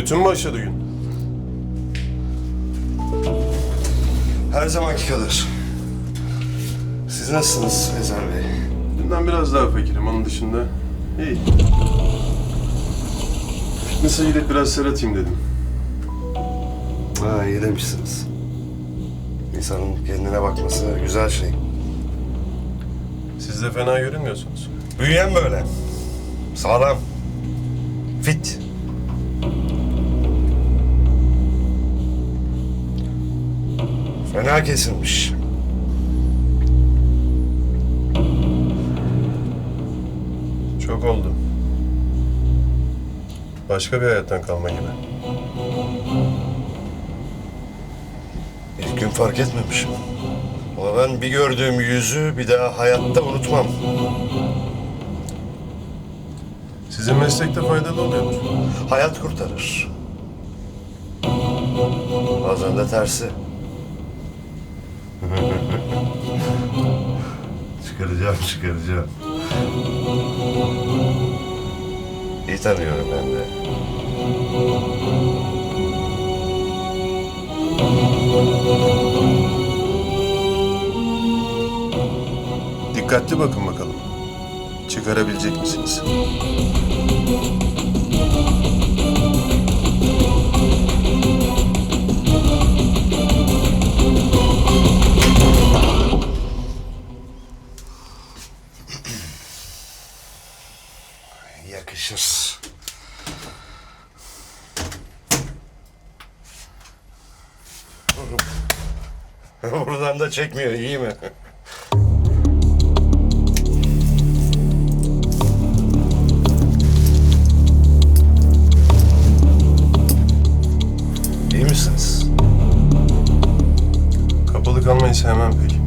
Kötü mü başladı gün? Her zamanki kadar. Siz nasılsınız Ezer Bey? Dünden biraz daha fakirim. Onun dışında iyi. Fitness'a gidip biraz ser atayım dedim. Ha iyi demişsiniz. İnsanın kendine bakması güzel şey. Siz de fena görünmüyorsunuz. Büyüyen böyle. Sağlam. Fit. Fena kesilmiş. Çok oldu. Başka bir hayattan kalma gibi. İlk gün fark etmemişim. Ama ben bir gördüğüm yüzü bir daha hayatta unutmam. Sizin meslekte faydalı oluyordur. Hayat kurtarır. Bazen de tersi. Çıkaracağım, çıkaracağım. İyi tanıyorum ben de. Dikkatli bakın bakalım. Çıkarabilecek misiniz? Yakışır. Buradan da çekmiyor, iyi mi? İyi misiniz? Kapalı kalmayı sevmem pek.